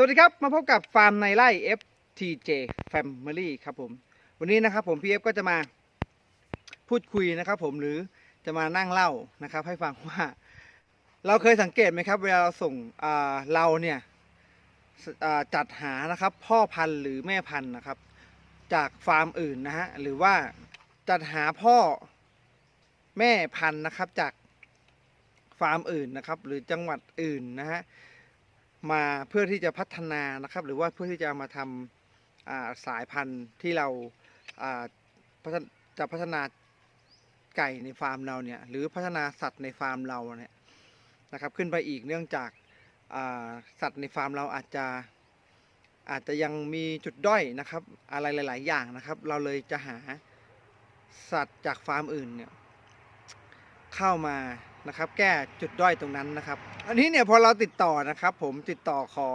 สวัสดีครับ มาพบกับฟาร์มในไร่ FTJ Family ครับผม วันนี้นะครับผมพีเอฟก็จะมาพูดคุยนะครับผมหรือจะมานั่งเล่านะครับ ให้ฟังว่า เราเคยสังเกตไหมครับ เวลาเราส่งเราเนี่ยจัดหานะครับ พ่อพันธุ์หรือแม่พันธุ์นะครับ จากฟาร์มอื่นนะฮะหรือว่าจัดหาพ่อแม่พันธุ์นะครับจากฟาร์มอื่นนะครับ หรือจังหวัดอื่นนะฮะ มาเพื่อที่จะพัฒนานะครับ หรือว่าเพื่อที่จะมาทำสายพันธุ์ที่เราจะพัฒนาไก่ในฟาร์มเราเนี่ยหรือพัฒนาสัตว์ในฟาร์มเราเนี่ยนะครับ ขึ้นไปอีกเนื่องจากสัตว์ในฟาร์มเราอาจจะอาจจะยังมีจุดด้อยนะครับ อะไรหลาย ๆ อย่างนะครับ เราเลยจะหาสัตว์จากฟาร์มอื่นเนี่ยเข้ามา นะครับ แก้จุดด้อยตรงนั้นนะครับ อันนี้เนี่ยพอเราติดต่อนะครับ ผมติดต่อขอ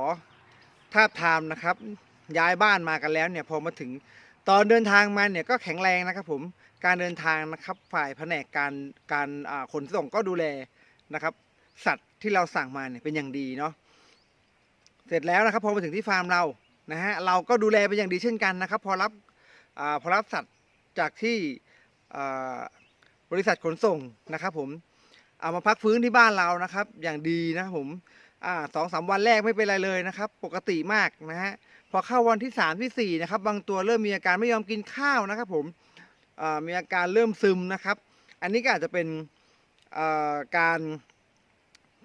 ทาบทามนะครับ ย้ายบ้านมากันแล้วเนี่ยพอมาถึงตอนเดินทางมาเนี่ยก็แข็งแรงนะครับ ผมการเดินทางนะครับ ฝ่ายแผนกการการขนส่งก็ดูแลนะครับ สัตว์ที่เราสั่งมาเนี่ยเป็นอย่างดีเนาะเสร็จแล้วนะครับพอมาถึงที่ฟาร์มเรานะฮะเราก็ดูแลเป็นอย่างดีเช่นกันนะครับ พอรับอพอรับสัตว์จากที่บริษัทขนส่งนะครับผม เอามาพักฟื้นที่บ้านเรานะครับ อย่างดีนะผมสองสามวันแรกไม่เป็นไรเลยนะครับ ปกติมากนะฮะพอเข้าวันที่สามที่สี่นะครับบางตัวเริ่มมีอาการไม่ยอมกินข้าวนะครับ ผมมีอาการเริ่มซึมนะครับ อันนี้ก็อาจจะเป็นการ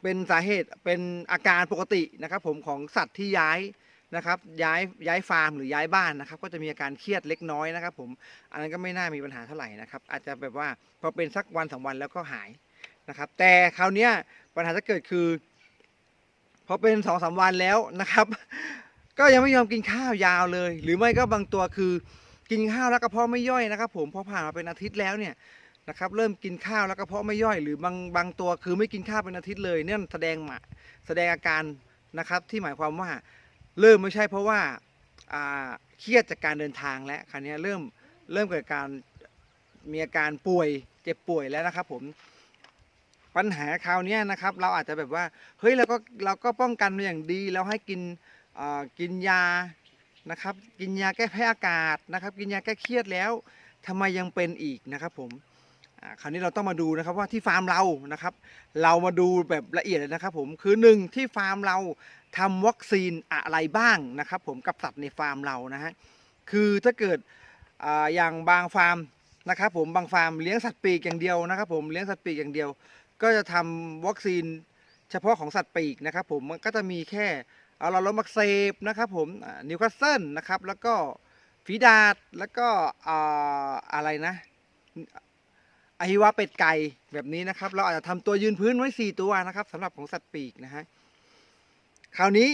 เป็นสาเหตุเป็นอาการปกตินะครับ ผมของสัตว์ที่ย้ายนะครับย้ายย้ายฟาร์มหรือย้ายบ้านนะครับ ก็จะมีอาการเครียดเล็กน้อยนะครับ ผมอันนั้นก็ไม่น่ามีปัญหาเท่าไหร่นะครับ อาจจะแบบว่าพอเป็นสักวันสองวันแล้วก็หาย นะครับ แต่คราวนี้ปัญหาจะเกิดคือพอเป็นสองสามวันแล้วนะครับ ก็ยังไม่ยอมกินข้าวยาวเลย หรือไม่ก็บางตัวคือกินข้าวแล้วกระเพาะไม่ย่อยนะครับ ผมพอผ่านมาเป็นอาทิตย์แล้วเนี่ยนะครับเริ่มกินข้าวแล้วกระเพาะไม่ย่อย หรือบางบางตัวคือไม่กินข้าวเป็นอาทิตย์เลยเนี่ยแสดงมาแสดงอาการนะครับที่หมายความว่าเริ่มไม่ใช่เพราะว่าเครียดจากการเดินทางแล้วคราวนี้เริ่มเริ่มเกิดการมีอาการป่วยเจ็บป่วยแล้วนะครับผม ปัญหาคราวนี้นะครับ เราอาจจะแบบว่าเฮ้ยเราก็เราก็ป้องกันมาอย่างดีเราให้กินกินยานะครับ กินยาแก้แพ้อากาศนะครับ กินยาแก้เครียดแล้วทำไมยังเป็นอีกนะครับ ผมคราวนี้เราต้องมาดูนะครับว่าที่ฟาร์มเรานะครับ เรามาดูแบบละเอียดเลยนะครับ ผมคือหนึ่งที่ฟาร์มเราทำวัคซีนอะไรบ้างนะครับ ผมกับสัตว์ในฟาร์มเรานะฮะคือถ้าเกิดออย่างบางฟาร์มนะครับ ผมบางฟาร์มเลี้ยงสัตว์ปีกอย่างเดียวนะครับ ผมเลี้ยงสัตว์ปีกอย่างเดียว ก็จะทำวัคซีนเฉพาะของสัตว์ปีกนะครับผมมันก็จะมีแค่เอาราลมักเซบนะครับผมนิวคาสเซิลนะครับแล้วก็ฝีดาดแล้วก็อ่าอะไรนะอหิวาเป็ดไก่แบบนี้นะครับ เราอาจจะทำตัวยืนพื้นไว้ 4 ตัวนะครับสำหรับของสัตว์ปีกนะฮะคราวนี้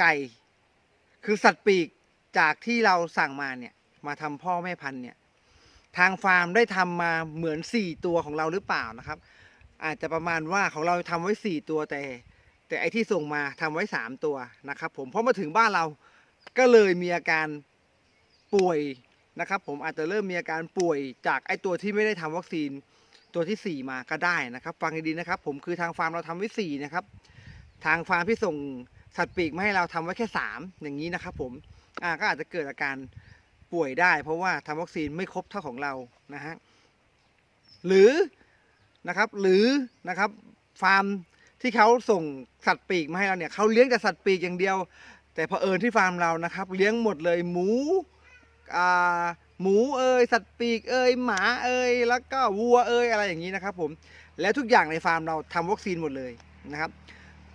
ไก่คือสัตว์ปีกจากที่เราสั่งมาเนี่ยมาทำพ่อแม่พันธุ์เนี่ยทางฟาร์มได้ทำมาเหมือน 4 ตัวของเราหรือเปล่านะครับ อาจจะประมาณว่าของเราทำไว้ 4 ตัวแต่ แต่ไอที่ส่งมาทำไว้ 3 ตัวนะครับผมพราะมาถึงบ้านเราก็เลยมีอาการป่วยนะครับผมอาจจะเริ่มมีอาการป่วยจากไอตัวที่ไม่ได้ทำวัคซีนตัวที่ 4 มาก็ได้นะครับ ฟังให้ดีนะครับ ผมคือทางฟาร์มเราทำไว้4นะครับทางฟาร์มที่ส่งสัตว์ปีกมาให้เราทำไว้แค่ 3 อย่างนี้นะครับ ผมอ่าก็อาจจะเกิดอาการป่วยได้ เพราะว่าทำวัคซีนไม่ครบเท่าของเรานะฮะหรือ นะครับ หรือนะครับฟาร์มที่เขาส่งสัตว์ปีกมาให้เราเนี่ยเขาเลี้ยงแต่สัตว์ปีกอย่างเดียว แต่เผอิญที่ฟาร์มเรานะครับ เลี้ยงหมดเลยหมูอ่าหมูเอยสัตว์ปีกเอยหมาเอยแล้วก็วัวเอยอะไรอย่างนี้นะครับผมแล้วทุกอย่างในฟาร์มเราทำวัคซีนหมดเลยนะครับ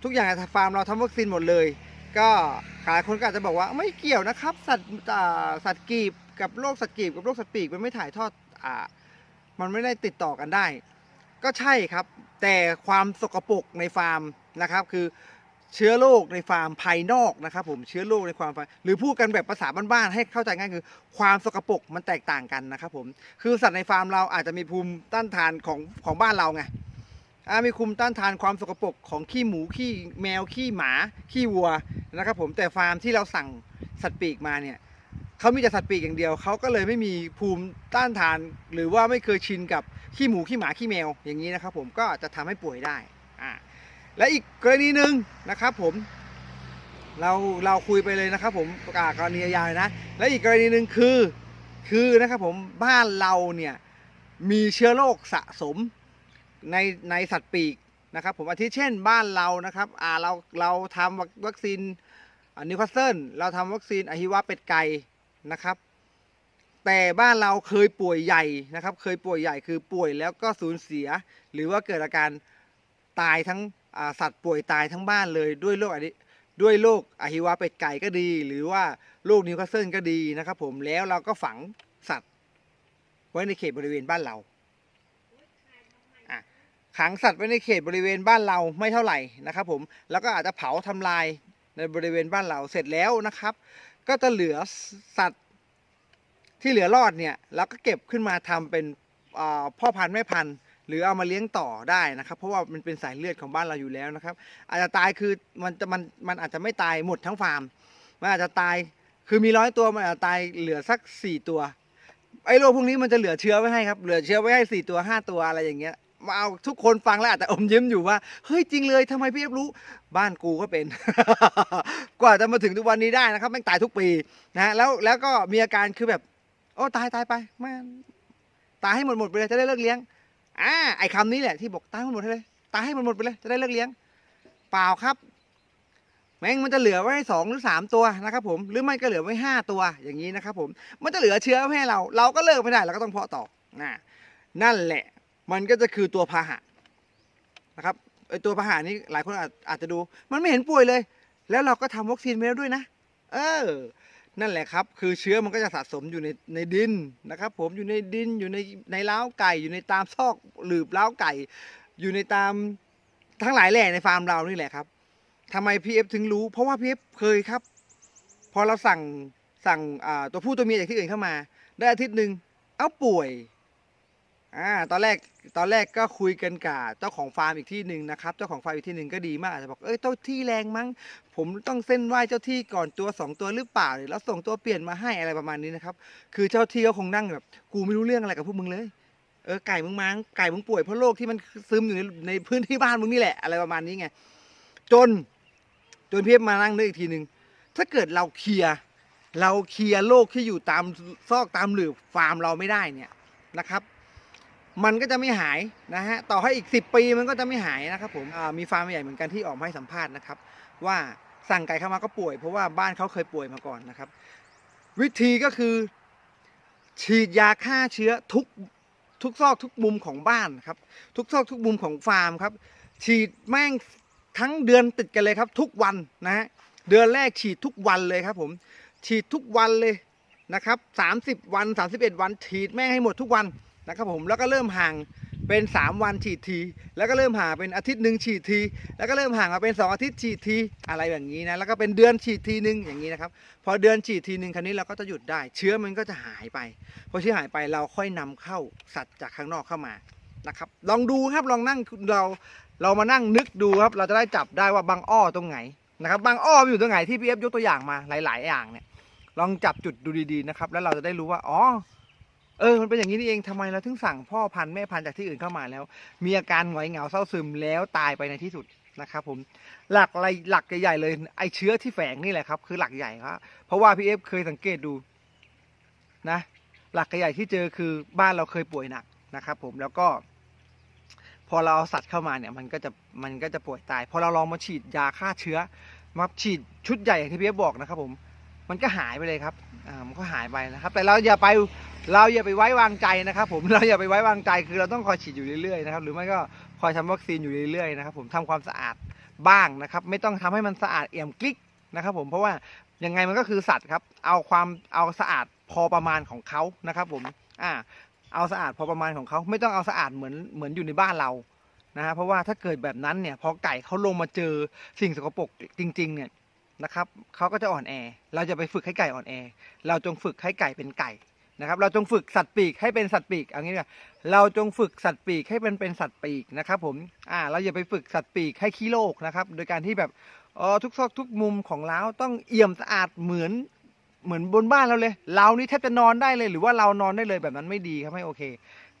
ทุกอย่างในฟาร์มเราทำวัคซีนหมดเลย ก็หลายคนก็อาจจะบอกว่าไม่เกี่ยวนะครับ สัตว์สัตว์กีบกับโรคสัตว์กีบกับโรคสัตว์ปีกมันไม่ถ่ายทอดอ่ามันไม่ได้ติดต่อกันได้ ก็ใช่ครับ แต่ความสกปรกในฟาร์มนะครับ คือเชื้อโรคในฟาร์มภายนอกนะครับ ผมเชื้อโรคในความฟาร์มหรือพูดกันแบบภาษาบ้านๆให้เข้าใจง่ายคือ ความสกปรกมันแตกต่างกันนะครับ ผมคือสัตว์ในฟาร์มเราอาจจะมีภูมิต้านทานของของบ้านเราไงมีคุมต้านทานความสกปรกของขี้หมูขี้แมวขี้หมาขี้วัวนะครับ ผมแต่ฟาร์มที่เราสั่งสัตว์ปีกมาเนี่ยเขามีแต่สัตว์ปีกอย่างเดียวเขาก็เลยไม่มีภูมิต้านทาน หรือว่าไม่เคยชินกับ ขี้หมูขี้หมาขี้แมวอย่างนี้นะครับ ผมก็จะทำให้ป่วยได้อ่าและอีกกรณีหนึ่งนะครับ ผม เราเราคุยไปเลยนะครับ ผมประกาศกรณียาวๆเลยนะและอีกกรณีหนึ่งคือคือนะครับผมบ้านเราเนี่ยมีเชื้อโรคสะสมในในสัตว์ปีกนะครับ ผมอาทิเช่นบ้านเรานะครับอ่าเราเราทำวัควัคซีนนิวคาสเซิลเราทำวัคซีนอหิวาเป็ดไก่นะครับ แต่บ้านเราเคยป่วยใหญ่นะครับ เคยป่วยใหญ่คือป่วยแล้วก็สูญเสีย หรือว่าเกิดอาการตายทั้งสัตว์ป่วยตายทั้งบ้านเลยด้วยโรคอันนี้ด้วยโรคอหิวาเป็ดไก่ก็ดี หรือว่าโรคนิวคาสเซิลก็ดีนะครับผมแล้วเราก็ฝังสัตว์ ไว้ในเขตบริเวณบ้านเราขังสัตว์ไว้ในเขตบริเวณบ้านเราไม่เท่าไหร่นะครับผมแล้วก็อาจจะเผาทำลายในบริเวณบ้านเราเสร็จแล้วนะครับ ก็จะเหลือสัตว์ ที่เหลือรอดเนี่ยเราก็เก็บขึ้นมาทำเป็นพ่อพันธุ์แม่พันธุ์หรือเอามาเลี้ยงต่อได้นะครับ เพราะว่ามันเป็นสายเลือดของบ้านเราอยู่แล้วนะครับ อาจจะตายคือมันจะมันมันอาจจะไม่ตายหมดทั้งฟาร์มมันอาจจะตายคือมีร้อยตัวมันอาจจะตายเหลือสักสี่ตัวไอ้โรคพวกนี้มันจะเหลือเชื้อไว้ให้ครับเหลือเชื้อไว้ให้สี่ตัวห้าตัวอะไรอย่างเงี้ยมาเอาทุกคนฟังแล้วอาจจะอมยิ้มอยู่ว่าเฮ้ยจริงเลยทำไมพี่เอฟรู้บ้านกูก็เป็น กว่าจะมาถึงทุกวันนี้ได้นะครับแม่งตายทุกปีนะแล้วแล้วก็มีอาการคือแบบ โอ้ตายตายไปแม่ตายให้หมดหมดไปเลยจะได้เลิกเลี้ยงอ่าไอ้คำนี้แหละที่บอกตายให้หมดให้เลย ตายให้หมดหมดไปเลยจะได้เลิกเลี้ยง เปล่าครับ แม่งมันจะเหลือไว้สองหรือสามตัวนะครับ ผม หรือไม่ก็เหลือไว้ห้าตัวอย่างนี้นะครับ ผม มันจะเหลือเชื้อไว้ให้เรา เราก็เลิกไม่ได้เราก็ต้องเพาะต่อนะนั่นแหละ มันก็จะคือตัวพาหะนะครับไอตัวพาหะนี้หลายคนอาจอาจจะดู มันไม่เห็นป่วยเลย แล้วเราก็ทำวัคซีนไปแล้วด้วยนะ เออ นั่นแหละครับ คือเชื้อมันก็จะสะสมอยู่ในในดินนะครับ ผมอยู่ในดินอยู่ในในเล้าไก่อยู่ในตามซอกหลืบเล้าไก่ อยู่ในตามทั้งหลายแหล่ในฟาร์มเรานี่แหละครับทำไมพีเอฟถึงรู้ เพราะว่าพีเอฟเคยครับ พอเราสั่งสั่งตัวผู้ตัวเมียจากที่อื่นเข้ามา ได้อาทิตย์หนึ่งเอ้าป่วย อ่าตอนแรกตอนแรกก็คุยกันกับเจ้าของฟาร์มอีกที่หนึ่งนะครับ เจ้าของฟาร์มอีกที่หนึ่งก็ดีมากอาจจะบอกเอ้ยเจ้าที่แรงมั้ง ผมต้องเส้นไหว้เจ้าที่ก่อนตัวสองตัวหรือเปล่าแล้วส่งตัวเปลี่ยนมาให้อะไรประมาณนี้นะครับ คือเจ้าที่เขาคงนั่งแบบ กูไม่รู้เรื่องอะไรกับพวกมึงเลยเออไก่มึงมาไก่มึงป่วยเพราะโรคที่มันซึมอยู่ในในพื้นที่บ้านมึงนี่แหละอะไรประมาณนี้ไงจน จนพี่เอฟมานั่งนึกอีกทีหนึ่งถ้าเกิดเราเคลียร์เราเคลียร์โรคที่อยู่ตามซอกตามหลืบฟาร์มเราไม่ได้เนี่ยนะครับ มันก็จะไม่หายนะฮะต่อให้อีก 10 ปีมันก็จะไม่หายนะครับผมมีฟาร์มใหญ่เหมือนกันที่ออกมาให้สัมภาษณ์นะครับ ว่าสั่งไก่เข้ามาก็ป่วย เพราะว่าบ้านเขาเคยป่วยมาก่อนนะครับ วิธีก็คือ ฉีดยาฆ่าเชื้อทุกทุกซอกทุกมุมของบ้านครับ ทุกซอกทุกมุมของฟาร์มครับ ฉีดแม่งทั้งเดือนติดกันเลยครับ ทุกวันนะฮะเดือนแรกฉีดทุกวันเลยครับ ผม ฉีดทุกวันเลยนะครับ 30 วัน 31 วัน ฉีดแม่งให้หมดทุกวัน นะครับผมแล้วก็เริ่มห่างเป็น 3 วันฉีดที แล้วก็เริ่มห่างเป็นอาทิตย์หนึ่งฉีดที แล้วก็เริ่มห่างมาเป็น 2 อาทิตย์ฉีดทีอะไรแบบนี้นะแล้วก็เป็นเดือนฉีดทีหนึ่งอย่างนี้นะครับพอเดือนฉีดทีหนึ่งคราวนี้เราก็จะหยุดได้ เชื้อมันก็จะหายไปพอเชื้อหายไปเราค่อยนำเข้าสัตว์จากข้างนอกเข้ามานะครับลองดูครับลองนั่งเราเรามานั่งนึกดูครับเราจะได้จับได้ว่าบางอ้อตรงไหนนะครับบางอ้ออยู่ตรงไหนที่พี่เอฟยกตัวอย่างมาหลาย ๆ อย่างเนี่ยลองจับจุดดูดีๆนะครับแล้วเราจะได้รู้ว่าอ๋อ เออ มันเป็นอย่างนี้นี่เองทำไมเราถึงสั่งพ่อพันธุ์แม่พันธุ์จากที่อื่นเข้ามาแล้ว มีอาการหงอยเหงาเศร้าซึมแล้วตายไปในที่สุดนะครับผมหลักอะไรหลักใหญ่ๆเลยไอเชื้อที่แฝงนี่แหละครับ คือหลักใหญ่ครับเพราะว่าพี่เอฟเคยสังเกตดูนะ หลักใหญ่ที่เจอคือบ้านเราเคยป่วยหนักนะครับผมแล้วก็ พอเราเอาสัตว์เข้ามาเนี่ย มันก็จะมันก็จะป่วยตาย พอเราลองมาฉีดยาฆ่าเชื้อมาฉีดชุดใหญ่อย่างที่พี่เอฟบอกนะครับผม มันก็หายไปเลยครับอ่ามันก็หายไปนะครับ แต่เราอย่าไปเราอย่าไปไว้วางใจนะครับ ผมเราอย่าไปไว้วางใจคือเราต้องคอยฉีดอยู่เรื่อยๆนะครับหรือไม่ก็คอยทำวัคซีนอยู่เรื่อยๆนะครับผมทำความสะอาดบ้างนะครับ ไม่ต้องทำให้มันสะอาดเอี่ยมกลิกนะครับ ผมเพราะว่ายังไงมันก็คือสัตว์ครับ เอาความเอาสะอาดพอประมาณของเขานะครับผมอ่าเอาสะอาดพอประมาณของเขาไม่ต้องเอาสะอาดเหมือนเหมือนอยู่ในบ้านเรานะฮะเพราะว่าถ้าเกิดแบบนั้นเนี่ยพอไก่เขาลงมาเจอสิ่งสกปรกจริง ๆเนี่ย นะครับเขาก็จะอ่อนแอ เราจะไปฝึกให้ไก่อ่อนแอ เราจงฝึกให้ไก่เป็นไก่นะครับเราจงฝึกสัตว์ปีกให้เป็นสัตว์ปีกเอางี้ดีกว่าเราจงฝึกสัตว์ปีกให้เป็นเป็นสัตว์ปีกนะครับผมอ่าเราอย่าไปฝึกสัตว์ปีกให้ขี้โลกนะครับโดยการที่แบบเออทุกซอกทุกมุมของเล้าต้องเอี่ยมสะอาดเหมือนเหมือนบนบ้านเราเลยเรานี่แทบจะนอนได้เลย หรือว่าเรานอนได้เลยแบบนั้นไม่ดีครับไม่โอเค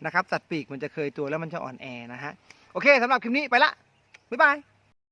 นะครับสัตว์ปีกมันจะเคยตัวแล้วมันจะอ่อนแอนะฮะโอเคสำหรับคลิปนี้ไปละบ๊ายบาย